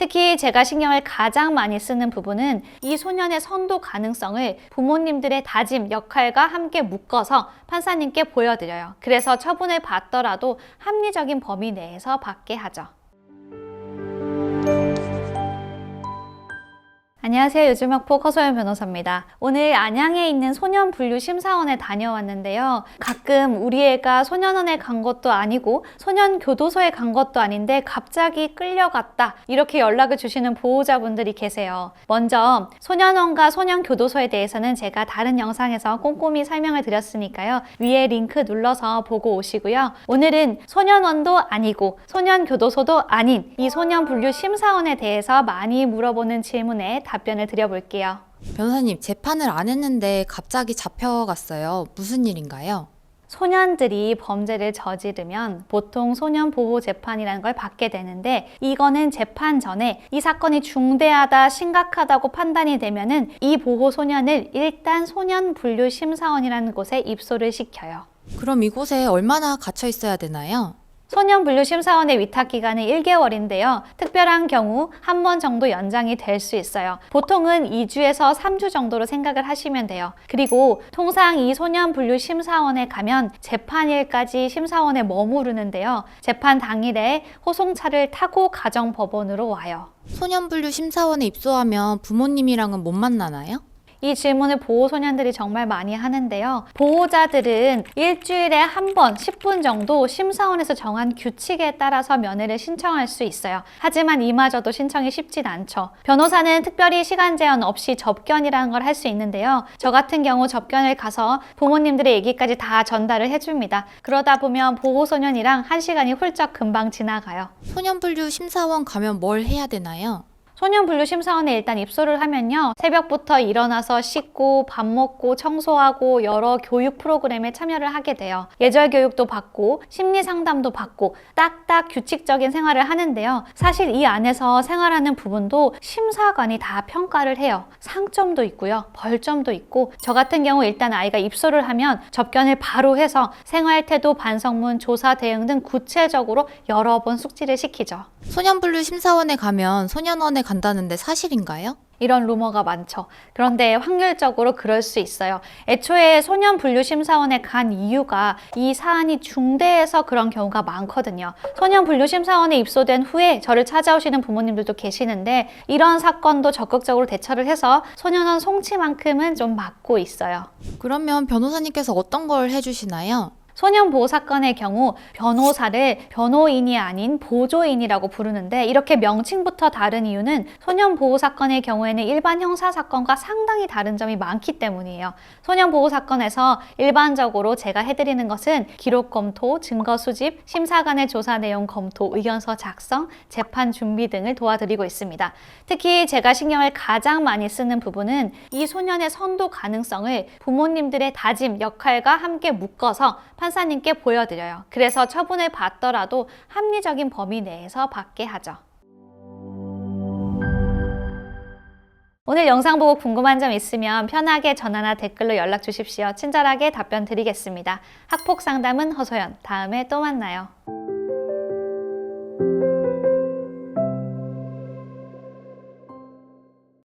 특히 제가 신경을 가장 많이 쓰는 부분은 이 소년의 선도 가능성을 부모님들의 다짐, 역할과 함께 묶어서 판사님께 보여드려요. 그래서 처분을 받더라도 합리적인 범위 내에서 받게 하죠. 안녕하세요. 요즘학폭 허소연 변호사입니다. 오늘 안양에 있는 소년분류심사원에 다녀왔는데요. 가끔 우리 애가 소년원에 간 것도 아니고 소년교도소에 간 것도 아닌데 갑자기 끌려갔다. 이렇게 연락을 주시는 보호자분들이 계세요. 먼저 소년원과 소년교도소에 대해서는 제가 다른 영상에서 꼼꼼히 설명을 드렸으니까요. 위에 링크 눌러서 보고 오시고요. 오늘은 소년원도 아니고 소년교도소도 아닌 이 소년분류심사원에 대해서 많이 물어보는 질문에 답 변을 드려볼게요. 변호사님, 재판을 안 했는데 갑자기 잡혀갔어요. 무슨 일인가요? 소년들이 범죄를 저지르면 보통 소년 보호 재판이라는 걸 받게 되는데 이거는 재판 전에 이 사건이 중대하다 심각하다고 판단이 되면은 이 보호 소년을 일단 소년 분류 심사원이라는 곳에 입소를 시켜요. 그럼 이곳에 얼마나 갇혀 있어야 되나요? 소년분류심사원의 위탁기간은 1개월인데요. 특별한 경우 한 번 정도 연장이 될 수 있어요. 보통은 2주에서 3주 정도로 생각을 하시면 돼요. 그리고 통상 이 소년분류심사원에 가면 재판일까지 심사원에 머무르는데요. 재판 당일에 호송차를 타고 가정법원으로 와요. 소년분류 심사원에 입소하면 부모님이랑은 못 만나나요? 이 질문을 보호소년들이 정말 많이 하는데요. 보호자들은 일주일에 한 번 10분 정도 심사원에서 정한 규칙에 따라서 면회를 신청할 수 있어요. 하지만 이마저도 신청이 쉽진 않죠. 변호사는 특별히 시간 제한 없이 접견이라는 걸 할 수 있는데요. 저 같은 경우 접견을 가서 부모님들의 얘기까지 다 전달을 해줍니다. 그러다 보면 보호소년이랑 한 시간이 훌쩍 금방 지나가요. 소년분류 심사원 가면 뭘 해야 되나요? 소년분류심사원에 일단 입소를 하면요. 새벽부터 일어나서 씻고 밥 먹고 청소하고 여러 교육 프로그램에 참여를 하게 돼요. 예절 교육도 받고 심리 상담도 받고 딱딱 규칙적인 생활을 하는데요. 사실 이 안에서 생활하는 부분도 심사관이 다 평가를 해요. 상점도 있고요. 벌점도 있고 저 같은 경우 일단 아이가 입소를 하면 접견을 바로 해서 생활 태도 반성문 조사 대응 등 구체적으로 여러 번 숙지를 시키죠. 소년분류 심사원에 가면 소년원에 간다는데 사실인가요? 이런 루머가 많죠. 그런데 확률적으로 그럴 수 있어요. 애초에 소년 분류 심사원에 간 이유가 이 사안이 중대해서 그런 경우가 많거든요. 소년 분류 심사원에 입소된 후에 저를 찾아오시는 부모님들도 계시는데 이런 사건도 적극적으로 대처를 해서 소년원 송치만큼은 좀 막고 있어요. 그러면 변호사님께서 어떤 걸 해주시나요? 소년 보호 사건의 경우 변호사를 변호인이 아닌 보조인이라고 부르는데 이렇게 명칭부터 다른 이유는 소년 보호 사건의 경우에는 일반 형사 사건과 상당히 다른 점이 많기 때문이에요. 소년 보호 사건에서 일반적으로 제가 해드리는 것은 기록 검토, 증거 수집, 심사관의 조사 내용 검토, 의견서 작성, 재판 준비 등을 도와드리고 있습니다. 특히 제가 신경을 가장 많이 쓰는 부분은 이 소년의 선도 가능성을 부모님들의 다짐, 역할과 함께 묶어서 판사님께 보여드려요. 그래서 처분을 받더라도 합리적인 범위 내에서 받게 하죠. 오늘 영상 보고 궁금한 점 있으면 편하게 전화나 댓글로 연락 주십시오. 친절하게 답변 드리겠습니다. 학폭 상담은 허소연. 다음에 또 만나요.